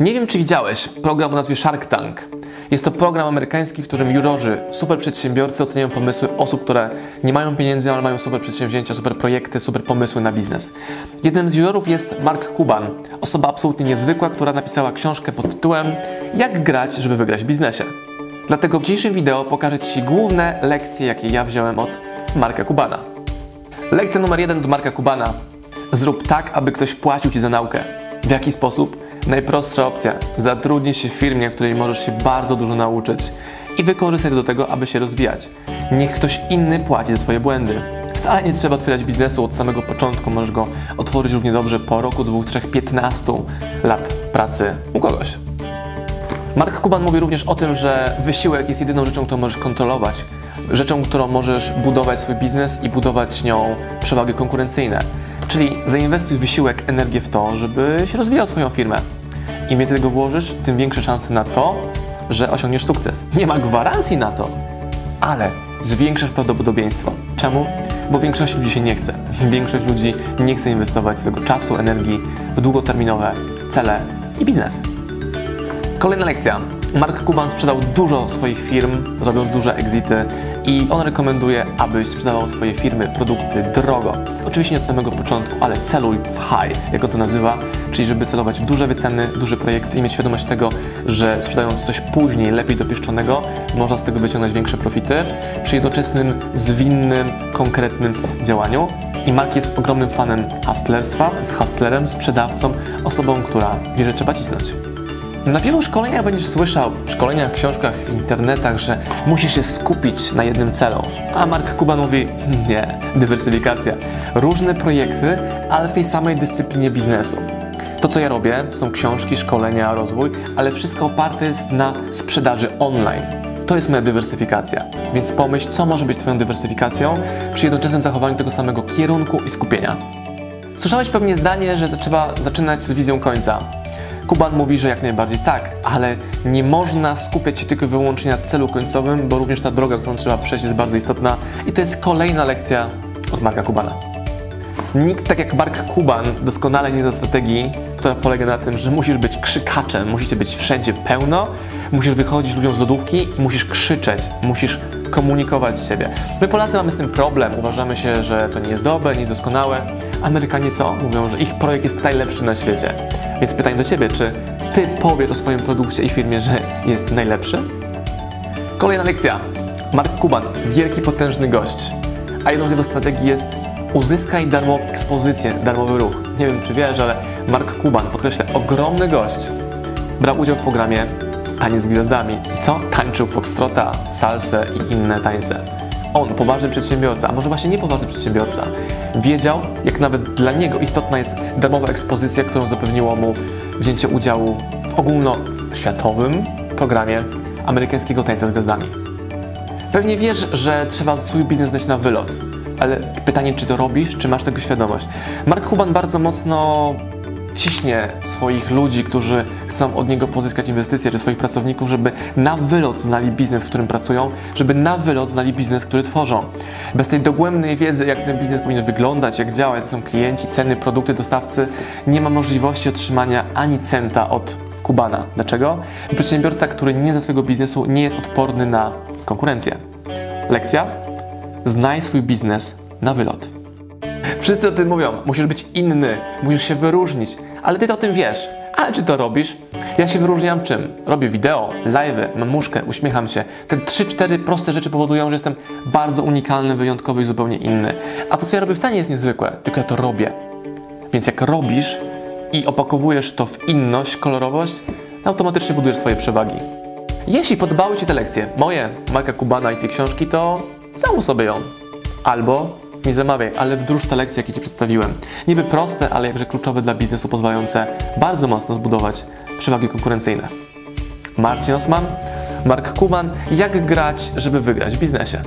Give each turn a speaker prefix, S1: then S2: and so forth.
S1: Nie wiem, czy widziałeś program o nazwie Shark Tank. Jest to program amerykański, w którym jurorzy, super przedsiębiorcy oceniają pomysły osób, które nie mają pieniędzy, ale mają super przedsięwzięcia, super projekty, super pomysły na biznes. Jednym z jurorów jest Mark Cuban, osoba absolutnie niezwykła, która napisała książkę pod tytułem Jak grać, żeby wygrać w biznesie. Dlatego w dzisiejszym wideo pokażę Ci główne lekcje, jakie ja wziąłem od Marka Cubana. Lekcja numer jeden od Marka Cubana. Zrób tak, aby ktoś płacił Ci za naukę. W jaki sposób? Najprostsza opcja. Zatrudnij się w firmie, w której możesz się bardzo dużo nauczyć i wykorzystaj to do tego, aby się rozwijać. Niech ktoś inny płaci za Twoje błędy. Wcale nie trzeba otwierać biznesu od samego początku, możesz go otworzyć równie dobrze po roku, dwóch, trzech, piętnastu lat pracy u kogoś. Mark Kuban mówi również o tym, że wysiłek jest jedyną rzeczą, którą możesz kontrolować, rzeczą, którą możesz budować swój biznes i budować nią przewagi konkurencyjne. Czyli zainwestuj wysiłek, energię w to, żeby się rozwijał swoją firmę. Im więcej tego włożysz, tym większe szanse na to, że osiągniesz sukces. Nie ma gwarancji na to, ale zwiększasz prawdopodobieństwo. Czemu? Bo większość ludzi się nie chce. Większość ludzi nie chce inwestować swojego czasu, energii w długoterminowe cele i biznesy. Kolejna lekcja. Mark Cuban sprzedał dużo swoich firm, zrobił duże exity i on rekomenduje, abyś sprzedawał swoje firmy, produkty drogo. Oczywiście nie od samego początku, ale celuj w high, jak on to nazywa, czyli żeby celować w duże wyceny, duże projekty i mieć świadomość tego, że sprzedając coś później, lepiej dopieszczonego, można z tego wyciągnąć większe profity przy jednoczesnym, zwinnym, konkretnym działaniu. I Mark jest ogromnym fanem hustlerstwa, z hustlerem, sprzedawcą, osobą, która wie, że trzeba cisnąć. Na wielu szkoleniach będziesz słyszał, szkoleniach, książkach, w internetach, że musisz się skupić na jednym celu. A Mark Cuban mówi, nie, dywersyfikacja. Różne projekty, ale w tej samej dyscyplinie biznesu. To, co ja robię, to są książki, szkolenia, rozwój, ale wszystko oparte jest na sprzedaży online. To jest moja dywersyfikacja. Więc pomyśl, co może być Twoją dywersyfikacją przy jednoczesnym zachowaniu tego samego kierunku i skupienia. Słyszałeś pewnie zdanie, że trzeba zaczynać z wizją końca. Kuban mówi, że jak najbardziej tak, ale nie można skupiać się tylko wyłącznie na celu końcowym, bo również ta droga, którą trzeba przejść jest bardzo istotna i to jest kolejna lekcja od Marka Kubana. Nikt tak jak Mark Kuban doskonale nie zna strategii, która polega na tym, że musisz być krzykaczem, musicie być wszędzie pełno, musisz wychodzić ludziom z lodówki i musisz krzyczeć, musisz komunikować siebie. My Polacy mamy z tym problem, uważamy się, że to nie jest dobre, nie jest doskonałe. Amerykanie co? Mówią, że ich projekt jest najlepszy na świecie. Więc pytanie do Ciebie, czy Ty powiesz o swoim produkcie i firmie, że jest najlepszy? Kolejna lekcja. Mark Kuban, wielki, potężny gość. A jedną z jego strategii jest uzyskaj darmową ekspozycję, darmowy ruch. Nie wiem, czy wiesz, ale Mark Kuban, podkreślę, ogromny gość, brał udział w programie Taniec z Gwiazdami. I co? Tańczył foxtrota, salsę i inne tańce. On, poważny przedsiębiorca, a może właśnie niepoważny przedsiębiorca, wiedział, jak nawet dla niego istotna jest darmowa ekspozycja, którą zapewniło mu wzięcie udziału w ogólnoświatowym programie amerykańskiego tańca z gwiazdami. Pewnie wiesz, że trzeba swój biznes znać na wylot, ale pytanie, czy to robisz, czy masz tego świadomość. Mark Huban bardzo mocno ciśnie swoich ludzi, którzy chcą od niego pozyskać inwestycje, czy swoich pracowników, żeby na wylot znali biznes, w którym pracują, żeby na wylot znali biznes, który tworzą. Bez tej dogłębnej wiedzy, jak ten biznes powinien wyglądać, jak działać, są klienci, ceny, produkty, dostawcy, nie ma możliwości otrzymania ani centa od Kubana. Dlaczego? Przedsiębiorca, który nie za swojego biznesu, nie jest odporny na konkurencję. Lekcja? Znaj swój biznes na wylot. Wszyscy o tym mówią, musisz być inny, musisz się wyróżnić, ale ty to o tym wiesz. Ale czy to robisz? Ja się wyróżniam czym? Robię wideo, live, mam muszkę, uśmiecham się. Te 3-4 proste rzeczy powodują, że jestem bardzo unikalny, wyjątkowy i zupełnie inny. A to, co ja robię, wcale nie jest niezwykłe, tylko ja to robię. Więc jak robisz i opakowujesz to w inność, kolorowość, automatycznie budujesz swoje przewagi. Jeśli podobały Ci te lekcje, moje, Marka Kubana i te książki, to załóż sobie ją. Albo nie zamawiaj, ale wdróż te lekcje, jakie Ci przedstawiłem. Niby proste, ale jakże kluczowe dla biznesu, pozwalające bardzo mocno zbudować przewagi konkurencyjne. Marcin Osman, Mark Kuban, jak grać, żeby wygrać w biznesie.